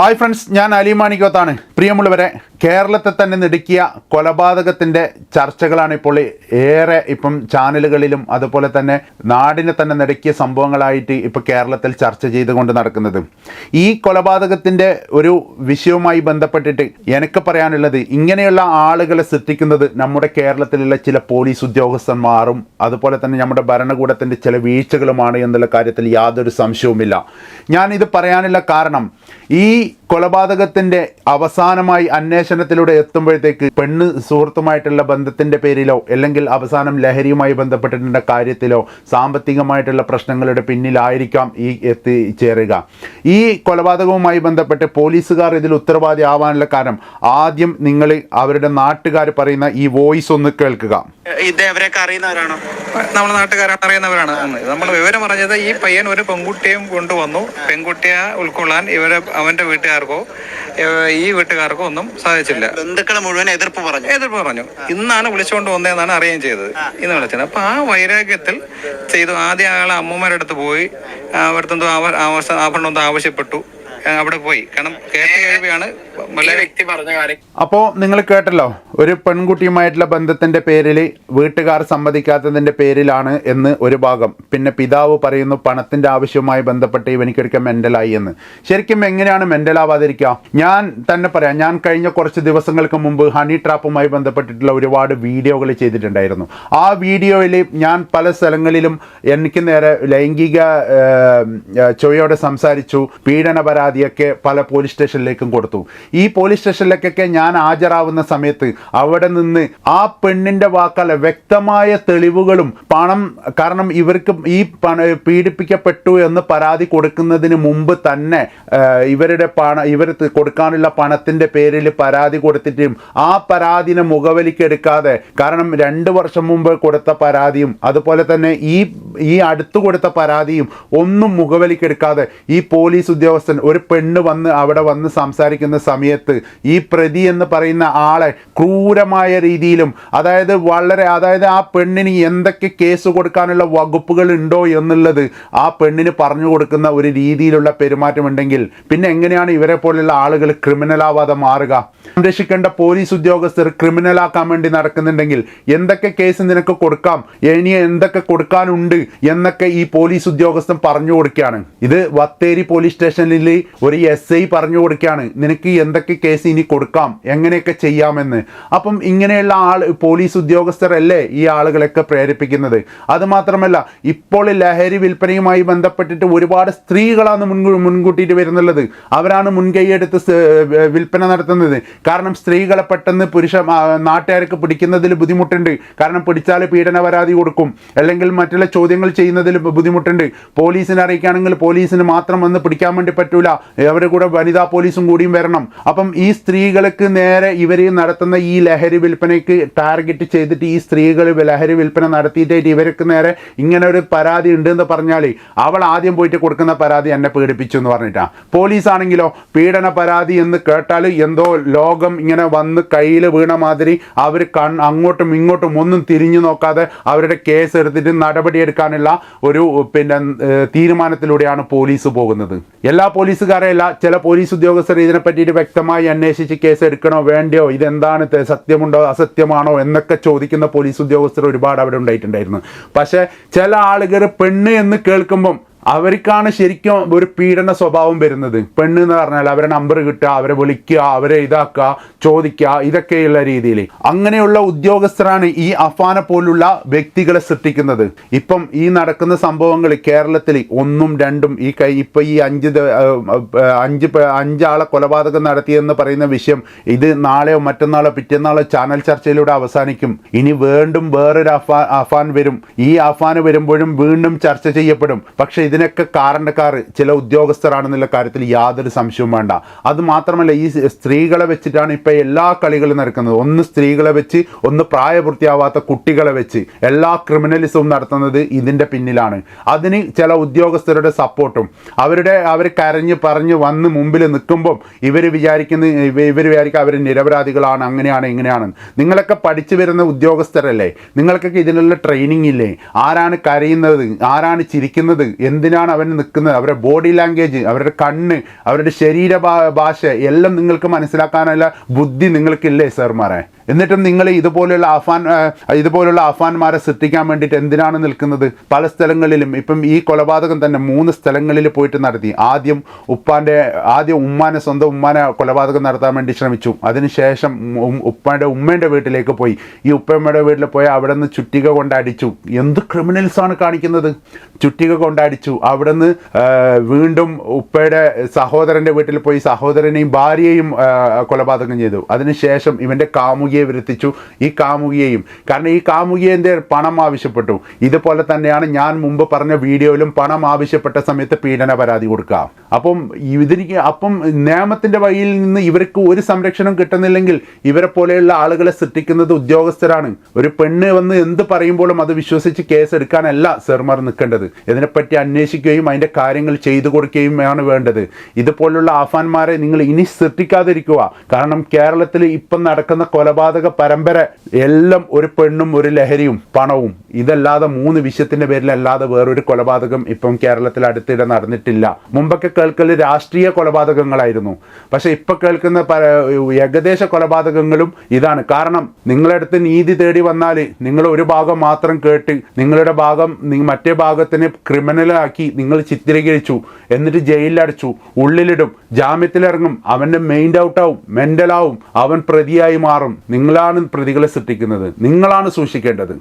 Hi friends ഞാൻ അലി മാണിക്കോത്താണ് പ്രിയമുള്ളവരെ കേരളത്തെ തന്നെ നെടുക്കിയ കൊലപാതകത്തിന്റെ ചർച്ചകളാണ് ഇപ്പോൾ ഏറെ ഇപ്പം ചാനലുകളിലും അതുപോലെ തന്നെ നാടിനെ തന്നെ നെടുക്കിയ സംഭവങ്ങളായിട്ട് ഇപ്പോൾ കേരളത്തിൽ ചർച്ച ചെയ്തുകൊണ്ട് നടക്കുന്നത്. ഈ കൊലപാതകത്തിന്റെ ഒരു വിഷയവുമായി ബന്ധപ്പെട്ടിട്ട് എനിക്ക് പറയാനുള്ളത് ഇങ്ങനെയുള്ള ആളുകളെ സൃഷ്ടിക്കുന്നത് നമ്മുടെ കേരളത്തിലുള്ള ചില പോലീസ് ഉദ്യോഗസ്ഥന്മാരും അതുപോലെ തന്നെ നമ്മുടെ ഭരണകൂടത്തിന്റെ ചില വീഴ്ചകളുമാണ് എന്നുള്ള കാര്യത്തിൽ യാതൊരു സംശയവുമില്ല. ഞാനിത് പറയാനുള്ള കാരണം ഈ കൊലപാതകത്തിന്റെ അവസാനമായി അന്വേഷണത്തിലൂടെ എത്തുമ്പോഴത്തേക്ക് പെണ്ണ് സുഹൃത്തുമായിട്ടുള്ള ബന്ധത്തിന്റെ പേരിലോ അല്ലെങ്കിൽ അവസാനം ലഹരിയുമായി ബന്ധപ്പെട്ടിട്ടുള്ള കാര്യത്തിലോ സാമ്പത്തികമായിട്ടുള്ള പ്രശ്നങ്ങളുടെ പിന്നിലായിരിക്കാം ഈ എത്തിച്ചേരുക. ഈ കൊലപാതകവുമായി ബന്ധപ്പെട്ട് പോലീസുകാർ ഇതിൽ ഉത്തരവാദി ആവാനുള്ള കാരണം ആദ്യം നിങ്ങൾ അവരുടെ നാട്ടുകാർ പറയുന്ന ഈ വോയിസ് ഒന്ന് കേൾക്കുക. നമ്മുടെ നമ്മൾ വിവരം പറഞ്ഞത് ഈ പയ്യൻ ഒരു പെൺകുട്ടിയും കൊണ്ടുവന്നു. പെൺകുട്ടിയെ ഉൾക്കൊള്ളാൻ ഇവരെ അവന്റെ വീട്ടുകാർക്കോ ഈ വീട്ടുകാർക്കോ ഒന്നും സാധിച്ചില്ല. ബന്ധുക്കളെ മുഴുവൻ എതിർപ്പ് പറഞ്ഞു. എതിർപ്പ് പറഞ്ഞു. ഇന്നാണ് വിളിച്ചുകൊണ്ട് വന്നതെന്നാണ് അറിയുകയും ചെയ്തത്. ഇന്ന് വിളിച്ചത്. അപ്പൊ ആ വൈരാഗ്യത്തിൽ ചെയ്തു. ആദ്യ ആളെ അമ്മമാരെടുത്ത് പോയി. അവിടുത്തെ എന്തോ ആഭരണം എന്തോ ആവശ്യപ്പെട്ടു. അവിടെ പോയി. കാരണം കേട്ട കേൾവിയാണ് വ്യക്തി പറഞ്ഞ കാര്യം. അപ്പോ നിങ്ങൾ കേട്ടല്ലോ ഒരു പെൺകുട്ടിയുമായിട്ടുള്ള ബന്ധത്തിന്റെ പേരിൽ വീട്ടുകാർ സമ്മതിക്കാത്തതിന്റെ പേരിലാണ് എന്ന് ഒരു ഭാഗം. പിന്നെ പിതാവ് പറയുന്നു പണത്തിന്റെ ആവശ്യവുമായി ബന്ധപ്പെട്ട് ഇവനിക്കൊരിക്കൽ മെന്റലായി എന്ന്. ശരിക്കും എങ്ങനെയാണ് മെന്റലാവാതിരിക്കുക ഞാൻ തന്നെ പറയാം ഞാൻ കഴിഞ്ഞ കുറച്ച് ദിവസങ്ങൾക്ക് മുമ്പ് ഹണി ട്രാപ്പുമായി ബന്ധപ്പെട്ടിട്ടുള്ള ഒരുപാട് വീഡിയോകൾ ചെയ്തിട്ടുണ്ടായിരുന്നു. ആ വീഡിയോയിൽ ഞാൻ പല സ്ഥലങ്ങളിലും എനിക്ക് നേരെ ലൈംഗിക ചൊവ്വയോടെ സംസാരിച്ചു പീഡന പരാതിയൊക്കെ പല പോലീസ് സ്റ്റേഷനിലേക്കും കൊടുത്തു. ഈ പോലീസ് സ്റ്റേഷനിലേക്കൊക്കെ ഞാൻ ഹാജരാവുന്ന സമയത്ത് അവിടെ നിന്ന് ആ പെണ്ണിന്റെ വാക്കല്ല വ്യക്തമായ തെളിവുകളും പണം കാരണം ഇവർക്ക് ഈ പീഡിപ്പിക്കപ്പെട്ടു എന്ന് പരാതി കൊടുക്കുന്നതിന് മുമ്പ് തന്നെ ഇവരുടെ പണം ഇവർ കൊടുക്കാനുള്ള പണത്തിന്റെ പേരിൽ പരാതി കൊടുത്തിട്ടും ആ പരാതിനെ മുഖവലിക്കെടുക്കാതെ കാരണം രണ്ട് വർഷം മുമ്പ് കൊടുത്ത പരാതിയും അതുപോലെ തന്നെ ഈ ഈ അടുത്തു കൊടുത്ത പരാതിയും ഒന്നും മുഖവലിക്കെടുക്കാതെ ഈ പോലീസ് ഉദ്യോഗസ്ഥൻ ഒരു പെണ്ണ് വന്ന് അവിടെ വന്ന് സംസാരിക്കുന്ന സമയത്ത് ഈ പ്രതി എന്ന് പറയുന്ന ആളെ ക്രൂരമായ രീതിയിലും അതായത് വളരെ അതായത് ആ പെണ്ണിന് എന്തൊക്കെ കേസ് കൊടുക്കാനുള്ള വകുപ്പുകൾ ഉണ്ടോ എന്നുള്ളത് ആ പെണ്ണിന് പറഞ്ഞു കൊടുക്കുന്ന ഒരു രീതിയിലുള്ള പെരുമാറ്റം ഉണ്ടെങ്കിൽ പിന്നെ എങ്ങനെയാണ് ഇവരെ പോലുള്ള ആളുകൾ ക്രിമിനലാവാതെ മാറുക? സംരക്ഷിക്കേണ്ട പോലീസ് ഉദ്യോഗസ്ഥർ ക്രിമിനലാക്കാൻ വേണ്ടി നടക്കുന്നുണ്ടെങ്കിൽ എന്തൊക്കെ കേസ് നിനക്ക് കൊടുക്കാം? ഇനി എന്തൊക്കെ കൊടുക്കാനുണ്ട്? എന്നൊക്കെ ഈ പോലീസ് ഉദ്യോഗസ്ഥൻ പറഞ്ഞു കൊടുക്കുകയാണ്. ഇത് വത്തേരി പോലീസ് സ്റ്റേഷനിൽ ഒരു എസ് ഐ പറഞ്ഞു കൊടുക്കുകയാണ്. നിനക്ക് എന്തൊക്കെ കേസ് ഇനി കൊടുക്കാം? എങ്ങനെയൊക്കെ ചെയ്യാമെന്ന്. അപ്പം ഇങ്ങനെയുള്ള ആൾ പോലീസ് ഉദ്യോഗസ്ഥരല്ലേ ഈ ആളുകളൊക്കെ പ്രേരിപ്പിക്കുന്നത്? അതുമാത്രമല്ല ഇപ്പോൾ ലഹരി വിൽപ്പനയുമായി ബന്ധപ്പെട്ടിട്ട് ഒരുപാട് സ്ത്രീകളാണ് മുൻ മുൻകൂട്ടിയിട്ട് വരുന്നുള്ളത്. അവരാണ് മുൻകൈയെടുത്ത് വിൽപ്പന നടത്തുന്നത്. കാരണം സ്ത്രീകളെ പെട്ടെന്ന് പുരുഷ നാട്ടുകാർക്ക് പിടിക്കുന്നതിൽ ബുദ്ധിമുട്ടുണ്ട്. കാരണം പിടിച്ചാൽ പീഡന പരാതി കൊടുക്കും. അല്ലെങ്കിൽ മറ്റുള്ള ചോദ്യങ്ങൾ ചെയ്യുന്നതിൽ ബുദ്ധിമുട്ടുണ്ട്. പോലീസിനെ അറിയിക്കുകയാണെങ്കിൽ പോലീസിന് മാത്രം വന്ന് പിടിക്കാൻ വേണ്ടി പറ്റൂല. അവരുടെ കൂടെ വനിതാ പോലീസും കൂടിയും വരണം. അപ്പം ഈ സ്ത്രീകൾക്ക് നേരെ ഇവർ നടത്തുന്ന ഈ ലഹരി വിൽപ്പനയ്ക്ക് ടാർഗറ്റ് ചെയ്തിട്ട് ഈ സ്ത്രീകൾ ലഹരി വിൽപ്പന നടത്തിയിട്ടായിട്ട് ഇവർക്ക് നേരെ ഇങ്ങനെ ഒരു പരാതി ഉണ്ട് എന്ന് പറഞ്ഞാൽ അവൾ ആദ്യം പോയിട്ട് കൊടുക്കുന്ന പരാതി എന്നെ പീഡിപ്പിച്ചു എന്ന് പറഞ്ഞിട്ടാണ് പോലീസ് ആണെങ്കിലോ പീഡന പരാതി എന്ന് കേട്ടാൽ എന്തോ ലോകം ഇങ്ങനെ വന്ന് കയ്യിൽ വീണ മാതിരി അവർ കൺ അങ്ങോട്ടും ഇങ്ങോട്ടും ഒന്നും തിരിഞ്ഞു നോക്കാതെ അവരുടെ കേസ് എടുത്തിട്ട് നടപടിയെടുക്കാനുള്ള ഒരു പിന്നെ തീരുമാനത്തിലൂടെയാണ് പോലീസ് പോകുന്നത്. എല്ലാ പോലീസുകാരെയല്ല ചില പോലീസ് ഉദ്യോഗസ്ഥർ ഇതിനെ പറ്റിയിട്ട് വ്യക്തമായി അന്വേഷിച്ച് കേസ് എടുക്കണോ വേണ്ടയോ? ഇതെന്താണ് സത്യമുണ്ടോ അസത്യമാണോ എന്നൊക്കെ ചോദിക്കുന്ന പോലീസ് ഉദ്യോഗസ്ഥർ ഒരുപാട് അവിടെ ഉണ്ടായിട്ടുണ്ടായിരുന്നു. പക്ഷേ ചില ആളുകൾ പെണ്ണ് എന്ന് കേൾക്കുമ്പം അവർക്കാണ് ശരിക്കും ഒരു പീഡന സ്വഭാവം വരുന്നത്. പെണ്ണ് എന്ന് പറഞ്ഞാൽ അവരെ നമ്പർ കിട്ടുക അവരെ വിളിക്കുക അവരെ ഇതാക്കുക ചോദിക്കുക ഇതൊക്കെയുള്ള രീതിയിൽ. അങ്ങനെയുള്ള ഉദ്യോഗസ്ഥരാണ് ഈ അഫാന പോലുള്ള വ്യക്തികളെ സൃഷ്ടിക്കുന്നത്. ഇപ്പം ഈ നടക്കുന്ന സംഭവങ്ങൾ കേരളത്തിൽ ഒന്നും രണ്ടും ഈ കൈ ഇപ്പം ഈ അഞ്ച് അഞ്ച് അഞ്ചാളെ കൊലപാതകം നടത്തിയെന്ന് പറയുന്ന വിഷയം ഇത് നാളെയോ മറ്റന്നാളോ പിറ്റന്നാളോ ചാനൽ ചർച്ചയിലൂടെ അവസാനിക്കും. ഇനി വീണ്ടും വേറൊരു അഫാൻ അഫാൻ വരും. ഈ അഫാൻ വരുമ്പോഴും വീണ്ടും ചർച്ച ചെയ്യപ്പെടും. പക്ഷേ ഇതിനൊക്കെ കാരണക്കാർ ചില ഉദ്യോഗസ്ഥരാണെന്നുള്ള കാര്യത്തിൽ യാതൊരു സംശയവും വേണ്ട. അത് മാത്രമല്ല ഈ സ്ത്രീകളെ വെച്ചിട്ടാണ് ഇപ്പം എല്ലാ കളികളും നടക്കുന്നത്. ഒന്ന് സ്ത്രീകളെ വെച്ച് ഒന്ന് പ്രായപൂർത്തിയാവാത്ത കുട്ടികളെ വെച്ച്. എല്ലാ ക്രിമിനലിസവും നടത്തുന്നത് ഇതിന്റെ പിന്നിലാണ്. അതിന് ചില ഉദ്യോഗസ്ഥരുടെ സപ്പോർട്ടും. അവരുടെ അവർ കരഞ്ഞ് പറഞ്ഞ് വന്ന് മുമ്പിൽ നിൽക്കുമ്പം ഇവർ വിചാരിക്കുന്ന ഇവർ വിചാരിക്കുക അവർ നിരപരാധികളാണ് അങ്ങനെയാണ് ഇങ്ങനെയാണ്. നിങ്ങളൊക്കെ പഠിച്ചു വരുന്ന ഉദ്യോഗസ്ഥരല്ലേ? നിങ്ങൾക്കൊക്കെ ഇതിനുള്ള ട്രെയിനിങ് ഇല്ലേ? ആരാണ് കരയുന്നത്? ആരാണ് ചിരിക്കുന്നത്? എന്ത് എന്തിനാണ് അവൻ നിൽക്കുന്നത്? അവരുടെ ബോഡി ലാംഗ്വേജ് അവരുടെ കണ്ണ് അവരുടെ ശരീരഭാ ഭാഷ എല്ലാം നിങ്ങൾക്ക് മനസ്സിലാക്കാനുള്ള ബുദ്ധി നിങ്ങൾക്കില്ലേ സാർമാരെ എന്നിട്ടും നിങ്ങൾ ഇതുപോലെയുള്ള ആഫാൻ ഇതുപോലുള്ള ആഫാൻമാരെ സൃഷ്ടിക്കാൻ വേണ്ടിയിട്ട് എന്തിനാണ് നിൽക്കുന്നത്? പല സ്ഥലങ്ങളിലും ഇപ്പം ഈ കൊലപാതകം തന്നെ മൂന്ന് സ്ഥലങ്ങളിൽ പോയിട്ട് നടത്തി. ആദ്യം ഉപ്പാന്റെ ആദ്യം ഉമ്മാനെ സ്വന്തം ഉമ്മാനെ കൊലപാതകം നടത്താൻ വേണ്ടി ശ്രമിച്ചു. അതിനുശേഷം ഉപ്പാന്റെ ഉമ്മേന്റെ വീട്ടിലേക്ക് പോയി. ഈ ഉപ്പമ്മയുടെ വീട്ടിൽ പോയി അവിടെ നിന്ന് ചുറ്റിക കൊണ്ട് അടിച്ചു എന്ത് ക്രിമിനൽസ് ആണ് കാണിക്കുന്നത്? ചുറ്റിക കൊണ്ടടിച്ചു. അവിടെ നിന്ന് വീണ്ടും ഉപ്പയുടെ സഹോദരന്റെ വീട്ടിൽ പോയി സഹോദരനെയും ഭാര്യയെയും കൊലപാതകം ചെയ്തു. അതിനുശേഷം ഇവന്റെ ഇവന്റെ കാമുകിയെ വരുത്തിച്ചു ഈ കാമുകിയെയും. കാരണം ഈ കാമുകിയെ പണം ആവശ്യപ്പെട്ടു. ഇതുപോലെ തന്നെയാണ് ഞാൻ മുമ്പ് പറഞ്ഞ വീഡിയോയിലും പണം ആവശ്യപ്പെട്ട സമയത്ത് പീഡന പരാതി കൊടുക്കുക. അപ്പം ഇതിന് അപ്പം നിയമത്തിന്റെ വഴിയിൽ നിന്ന് ഇവർക്ക് ഒരു സംരക്ഷണം കിട്ടുന്നില്ലെങ്കിൽ ഇവരെ പോലെയുള്ള ആളുകളെ സൃഷ്ടിക്കുന്നത് ഉദ്യോഗസ്ഥരാണ്. ഒരു പെണ്ണ് വന്ന് എന്ത് പറയുമ്പോഴും അത് വിശ്വസിച്ച് കേസ് എടുക്കാനല്ല സെർമാർ നിൽക്കേണ്ടത്. ഇതിനെപ്പറ്റി അന്വേഷിക്കുകയും അതിന്റെ കാര്യങ്ങൾ ചെയ്തു കൊടുക്കുകയും ആണ് വേണ്ടത്. ഇതുപോലുള്ള ആഫാന്മാരെ നിങ്ങൾ ഇനി സൃഷ്ടിക്കാതിരിക്കുക. കാരണം കേരളത്തിൽ ഇപ്പം നടക്കുന്ന കൊലപാതക പരമ്പര എല്ലാം ഒരു പെണ്ണും ഒരു ലഹരിയും പണവും. ഇതല്ലാതെ മൂന്ന് വിഷയത്തിന്റെ പേരിലല്ലാതെ വേറൊരു കൊലപാതകം ഇപ്പം കേരളത്തിൽ അടുത്തിടെ നടന്നിട്ടില്ല. മുമ്പൊക്കെ കേൾക്കൽ രാഷ്ട്രീയ കൊലപാതകങ്ങളായിരുന്നു. പക്ഷെ ഇപ്പൊ കേൾക്കുന്ന ഏകദേശ കൊലപാതകങ്ങളും ഇതാണ്. കാരണം നിങ്ങളടുത്ത് നീതി തേടി വന്നാൽ നിങ്ങൾ ഒരു ഭാഗം മാത്രം കേട്ട് നിങ്ങളുടെ ഭാഗം മറ്റേ ഭാഗത്തിന് ക്രിമിനലാക്കി നിങ്ങൾ ചിത്രീകരിച്ചു എന്നിട്ട് ജയിലിലടച്ചു ഉള്ളിലിടും ജാമ്യത്തിലിറങ്ങും അവന്റെ മെയിൻഡ് ഔട്ടാവും മെന്റലാവും അവൻ പ്രതിയായി മാറും. നിങ്ങളാണ് പ്രതികളെ സൃഷ്ടിക്കുന്നത്. നിങ്ങളാണ് സൂക്ഷിക്കേണ്ടത്.